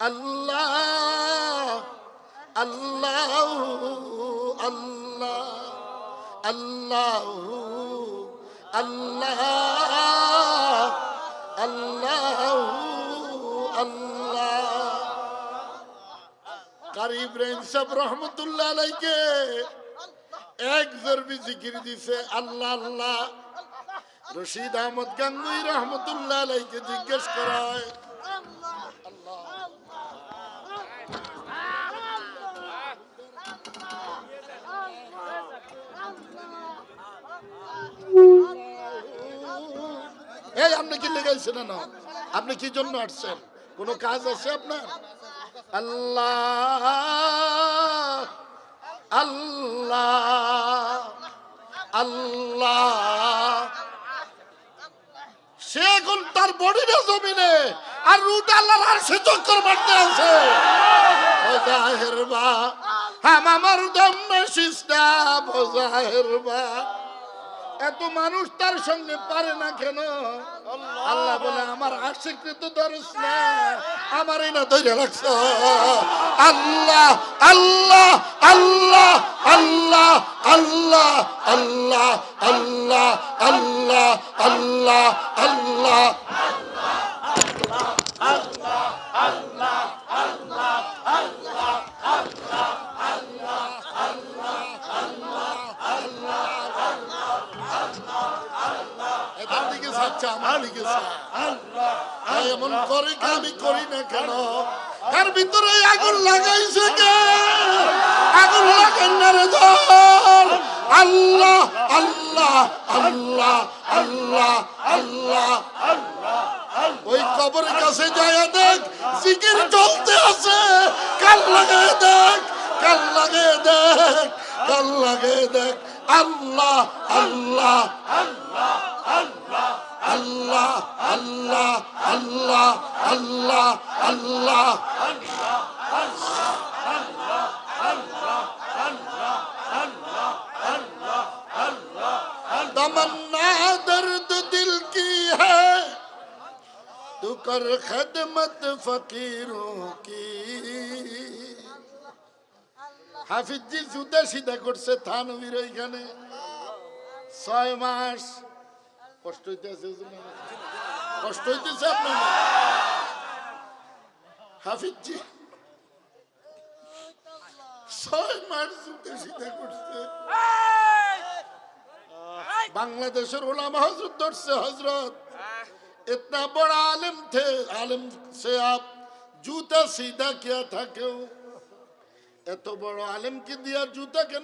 আল্লাহ আল্লাহ আল্লাহ আল্লাহ আল্লাহ আল্লাহ। আল্লাহ কারি ইব্রাহিম সাহেব রহমতুল্লাহ আলাইকে এক জরবি জিকির দিছে, আল্লাহ আল্লাহ। রশিদ আহমদ গাঙ্গুই রহমতুল্লাহ আলাইকে জিজ্ঞেস করা হয় এই, আপনি কি না আপনি কি জন্য আসছেন? কোনো কাজ আছে আপনার? আল্লাহ। আল্লাহ। আল্লাহ। সে এখন তার বডিটা জমিনে। আর রুট আল্লাহর আর সে চক্কর মারতে আছে ও জাহের বা হাম আমার দম সিস্টা ও জাহের বা এত মানুষ তার সঙ্গে পারে না কেন? আল্লাহ। বলে আমার আশিকৃত দরস না আমারই না ধরে রাখছ। আল্লাহ আল্লাহ আল্লাহ আল্লাহ আল্লাহ আল্লাহ আল্লাহ আল্লাহ আল্লাহ আল্লাহ এটার দিকে চাচ্ছে আমার দিকে। এমন করে কি আমি করি না কেন? এর ভিতরে আগুন লাগাইছে কে? আগুন লাগাই না রে আল্লাহ আল্লাহ আল্লাহ আল্লাহ আল্লাহ। ওই কবরের কাছে যায় দেখ জিকির চলতে আছে। কাল লাগে দেখ কাল লাগে দেখ কাল লাগে দেখ। আল্লাহ আল্লাহ আল্লাহ। আল্লাহ আল্লাহ আল্লাহ আল্লাহ तमन्ना दर्द दिल की है तू कर खदमत फकीरों की হাফিজি জুতা সিধা করছে থানবীর ওইখানে ছয় মাস কষ্ট হইতেছে কষ্ট হইতেছে হাফিজি ছয় মাস করছে। বাংলাদেশের ওলাম হজরত ধরছে হজরত এতনা বড় আলিম থে आलिम সে আপ, জুতা সিধা किया था এত বড় तो কি দিয়া জুতা কে